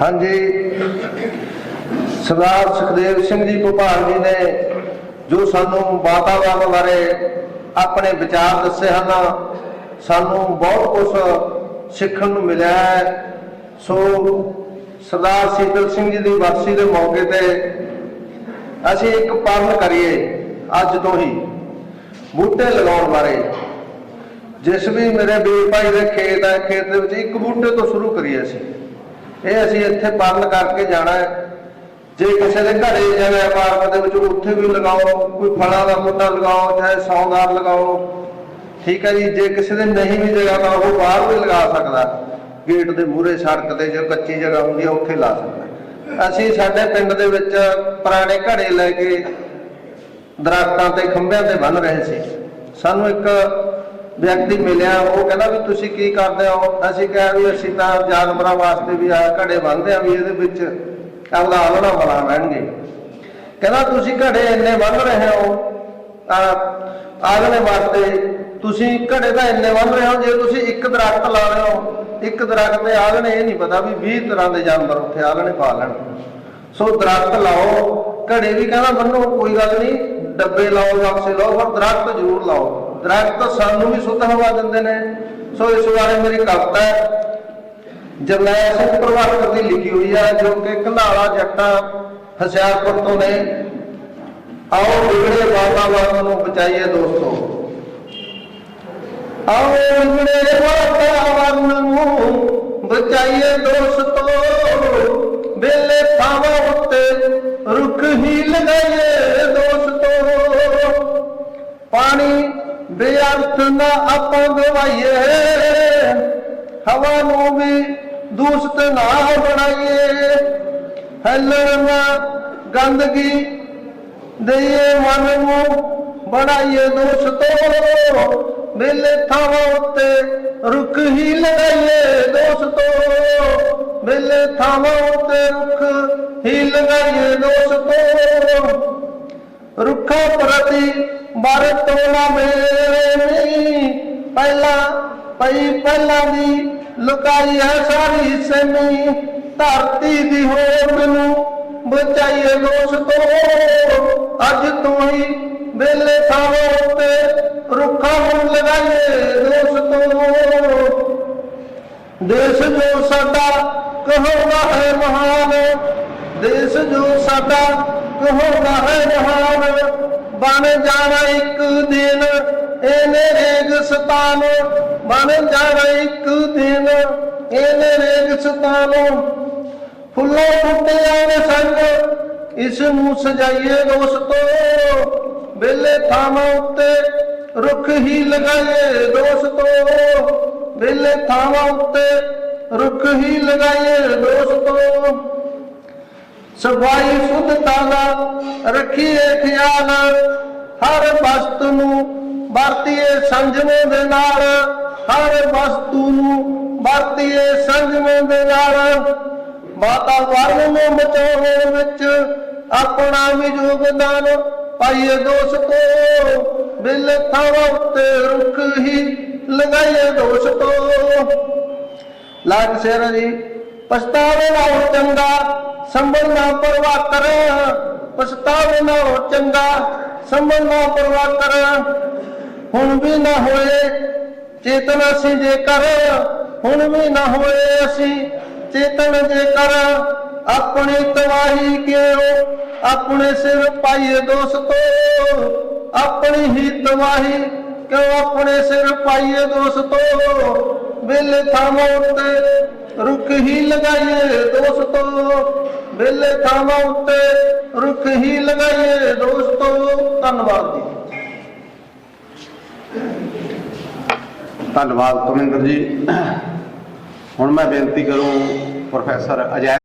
ਹਾਂਜੀ। ਸਰਦਾਰ ਸੁਖਦੇਵ ਸਿੰਘ ਜੀ ਭੋਪਾਲ ਜੀ ਨੇ ਜੋ ਸਾਨੂੰ ਵਾਤਾਵਰਣ ਬਾਰੇ ਆਪਣੇ ਵਿਚਾਰ ਦੱਸੇ ਹਨ, ਸਾਨੂੰ ਬਹੁਤ ਕੁਝ ਸਿੱਖਣ ਨੂੰ ਮਿਲਿਆ ਹੈ। ਸੋ ਸਰਦਾਰ ਸੀਤਲ ਸਿੰਘ ਜੀ ਦੀ ਵਰਸੀ ਦੇ ਮੌਕੇ ਤੇ ਅਸੀਂ ਇੱਕ ਪਰਨ ਕਰੀਏ ਅੱਜ ਤੋਂ ਹੀ, ਬੂਟੇ ਲਗਾਉਣ ਬਾਰੇ। ਜਿਸ ਵੀ ਮੇਰੇ ਵੀਰ ਭਾਈ ਦੇ ਖੇਤ ਹੈ, ਖੇਤ ਦੇ ਵਿੱਚ ਇੱਕ ਬੂਟੇ ਤੋਂ ਸ਼ੁਰੂ ਕਰੀਏ ਅਸੀਂ। ਇਹ ਅਸੀਂ ਇੱਥੇ ਪਾਲਣ ਕਰਕੇ ਜਾਣਾ ਹੈ। ਜੇ ਕਿਸੇ ਦੇ ਘਰੇ ਜਗ੍ਹਾ ਪਾਰਕ ਦੇ ਵਿੱਚ ਉੱਥੇ ਵੀ ਲਗਾਓ, ਕੋਈ ਫਲਾਂ ਦਾ ਬੂਟਾ ਲਗਾਓ, ਚਾਹੇ ਸੌਂਦਾਰ ਲਗਾਓ, ਠੀਕ ਹੈ ਜੀ। ਜੇ ਕਿਸੇ ਦੇ ਨਹੀਂ ਵੀ ਜਗ੍ਹਾ ਤਾਂ ਉਹ ਬਾਹਰ ਵੀ ਲਗਾ ਸਕਦਾ। ਗੇਟ ਦੇ ਮੂਹਰੇ, ਸੜਕ ਤੇ ਜੇ ਕੱਚੀ ਜਗ੍ਹਾ ਹੁੰਦੀ ਹੈ ਉੱਥੇ ਲਾ ਸਕਦਾ। ਅਸੀਂ ਸਾਡੇ ਪਿੰਡ ਦੇ ਵਿੱਚ ਪੁਰਾਣੇ ਘੜੇ ਲੈ ਕੇ ਦਰਖਤਾਂ ਤੇ ਖੰਭਿਆਂ ਤੇ ਬੰਨ ਰਹੇ ਸੀ। ਸਾਨੂੰ ਇੱਕ ਵਿਅਕਤੀ ਮਿਲਿਆ, ਉਹ ਕਹਿੰਦਾ ਵੀ ਤੁਸੀਂ ਕੀ ਕਰਦੇ ਹੋ? ਅਸੀਂ ਕਿਹਾ ਵੀ ਅਸੀਂ ਤਾਂ ਜਾਨਵਰਾਂ ਵਾਸਤੇ ਵੀ ਆ, ਘੜੇ ਬੰਨਦੇ ਆ ਵੀ ਇਹਦੇ ਵਿੱਚ ਆਪਦਾ ਆਲਣਾ ਬਣਾ ਲੈਣਗੇ। ਕਹਿੰਦਾ, ਤੁਸੀਂ ਘੜੇ ਇੰਨੇ ਬੰਨ ਰਹੇ ਹੋ ਆਲਣੇ ਵਾਸਤੇ ਤੁਸੀਂ ਘੜੇ ਤਾਂ ਇੰਨੇ ਬੰਨ ਰਹੇ ਹੋ, ਜੇ ਤੁਸੀਂ ਇੱਕ ਦਰਖਤ ਲਾ ਰਹੇ ਹੋ, ਇੱਕ ਦਰਖਤ ਦੇ ਆਲਣੇ ਇਹ ਨਹੀਂ ਪਤਾ ਵੀ 20 ਤਰ੍ਹਾਂ ਦੇ ਜਾਨਵਰ ਉੱਥੇ ਆਲਣੇ ਪਾ ਲੈਣ। ਸੋ ਦਰਖਤ ਲਾਓ, ਘੜੇ ਵੀ ਕਹਿੰਦਾ ਬੰਨੋ ਕੋਈ ਗੱਲ ਨਹੀਂ, ਡੱਬੇ ਲਾਓ ਬਕਸੇ ਲਾਓ, ਪਰ ਦਰਖਤ ਜ਼ਰੂਰ ਲਾਓ। ਦਰਖਤ ਸਾਨੂੰ ਵੀ ਸੁੱਧ ਹਵਾ ਦਿੰਦੇ ਨੇ। ਸੋ ਇਸ ਬਾਰੇ ਮੇਰੀ ਕਵਿਤਾ ਜਰਨੈਲ ਸਿੰਘ ਪ੍ਰਭਾਕਰ ਦੀ ਲਿਖੀ ਹੋਈ ਹੈ, ਜੋ ਕਿ ਕੰਧਾਲਾ ਜੱਟਾਂ ਹਸਿਆਰਪੁਰ ਤੋਂ ਨੇ। ਆਓ ਵਿਗੜੇ ਵਾਤਾਵਰਣ ਨੂੰ ਬਚਾਈਏ ਦੋਸਤੋ। ਆਓ ਵਿਗੜੇ ਵਾਤਾਵਰਣ ਨੂੰ ਬਚਾਈਏ ਦੋਸਤੋ। ਬੇਲੇ ਥਾਵਾਂ ਉੱਤੇ ਰੁੱਖ ਹੀ ਲਗਾਈਏ ਦੋਸਤੋ। ਪਾਣੀ ਬੇਅਰਥ ਨਾ ਆਪਾਂ ਗਵਾਈਏ। ਹਵਾ ਨੂੰ ਵੀ ਦੂਸ਼ਿਤ ਨਾ ਬਣਾਈਏ। ਹੈਲਣ ਨਾ ਗੰਦਗੀ ਦਈਏ, ਮਨ ਨੂੰ ਬਣਾਈਏ ਦੋਸਤੋ। ਮੇਲੇ ਥਾਵਾਂ ਉੱਤੇ ਰੁੱਖ ਹੀ ਲਗਾਈਏ ਦੋਸਤੋ। ਮੇਲੇ ਥਾਵਾਂ ਉੱਤੇ ਰੁੱਖ ਹੀ ਲਗਾਈਏ ਦੋਸਤੋ। ਰੁੱਖਾਂ ਪ੍ਰਤੀ ਵਰਤੋਂ ਮੇਰੀ ਪਹਿਲਾਂ ਪਈ ਪਹਿਲਾਂ ਦੀ ਲੁਕਾਈ ਹੈ ਸਾਰੀ ਸੈਮੀ। ਧਰਤੀ ਦੀ ਹੋਂਦ ਨੂੰ ਬਚਾਈਏ ਦੋਸਤੋ ਅੱਜ ਤੋਂ ਹੀ ਵੇਲੇ ਥਾਵਾਂ ਉੱਤੇ ਰੁੱਖਾਂ ਨੂੰ ਲਗਾਈਏ ਦੋਸਤੋ ਦੇਸ਼ ਜੋ ਸਾਡਾ ਕਹੋਗਾ ਹੈ ਮਹਾਨ, ਦੇਸ਼ ਜੋ ਸਾਡਾ ਕਹੋਗਾ ਹੈ ਮਹਾਨ ਬਣ ਜਾਣਾ ਇੱਕ ਦਿਨ, ਇਹਨੇ ਰੇਗਿਸਤਾਨ ਬਣ ਜਾਣਾ ਇੱਕ ਦਿਨ, ਇਹਨੇ ਰੇਗਿਸਤਾਨ ਫੁੱਲਾਂ ਬੂਟਿਆਂ ਦੇ ਸੰਗ ਇਸ ਨੂੰ ਸਜਾਈਏ ਦੋਸਤੋ ਬੇਲੇ ਥਾਵਾਂ ਉੱਤੇ ਰੁੱਖ ਹੀ ਲਗਾਈਏ ਦੋਸਤੋ ਬੇਲੇ ਥਾਵਾਂ ਉੱਤੇ ਰੁੱਖ ਹੀ ਲਗਾਈਏ ਦੋਸਤੋ ਸਫ਼ਾਈ ਸੁੱਧਤਾ ਦਾ ਰੱਖੀਏ ਖਿਆਲ, ਹਰ ਵਸਤ ਨੂੰ ਵਰਤੀਏ ਸੰਜਮ ਦੇ ਨਾਲ, ਹਰ ਵਸਤੂ ਨੂੰ ਵਰਤੀਏ ਸੰਜਮ ਦੇ ਨਾਲ। ਵਾਤਾਵਰਣ ਨੂੰ ਬਚਾਉਣ ਵਿੱਚ ਆਪਣਾ ਵੀ ਯੋਗਦਾਨ ਪਾਈਏ ਦੋਸਤੋ, ਬਿਲ ਥਾਵਾਂ ਉੱਤੇ ਰੁੱਖ ਹੀ ਲਗਾਈਏ ਦੋਸਤੋ। ਲਾਗ ਸੇਰਾ ਜੀ, ਪਛਤਾਵੇ ਨਾਲੋਂ ਚੰਗਾ ਸੰਭਲ ਨਾ ਪਰਵਾਹ ਕਰ। ਪਛਤਾਵੇ ਨਾਲੋਂ ਚੰਗਾ ਸੰਭਲ ਨਾ ਪਰਵਾਹ ਕਰ। ਹੁਣ ਵੀ ਨਾ ਹੋਏ ਚੇਤਨ ਅਸੀਂ ਜੇਕਰ ਹੁਣ ਵੀ ਨਾ ਹੋਏ ਅਸੀਂ ਚੇਤਨ ਜੇਕਰ ਆਪਣੀ ਤਵਾਹੀ ਕਿਉ? ਆਪਣੇ ਸਿਰ ਪਾਈਏ ਦੋਸਤੋ ਆਪਣੀ ਹੀ ਤਵਾਹੀ ਕਿਉਂ? ਆਪਣੇ ਸਿਰ ਪਾਈਏ ਦੋਸਤੋ ਵੇਲੇ ਥਾਵਾਂ ਉੱਤੇ ਰੁੱਖ ਹੀ ਲਗਾਈਏ ਦੋਸਤੋ। ਵੇਲੇ ਥਾਵਾਂ ਉੱਤੇ ਰੁੱਖ ਹੀ ਲਗਾਈਏ ਦੋਸਤੋ। ਧੰਨਵਾਦ ਜੀ। ਧੰਨਵਾਦ ਤੁਰਿੰਦਰ ਜੀ। ਹੁਣ ਮੈਂ ਬੇਨਤੀ ਕਰੂੰ ਪ੍ਰੋਫੈਸਰ ਅਜੈ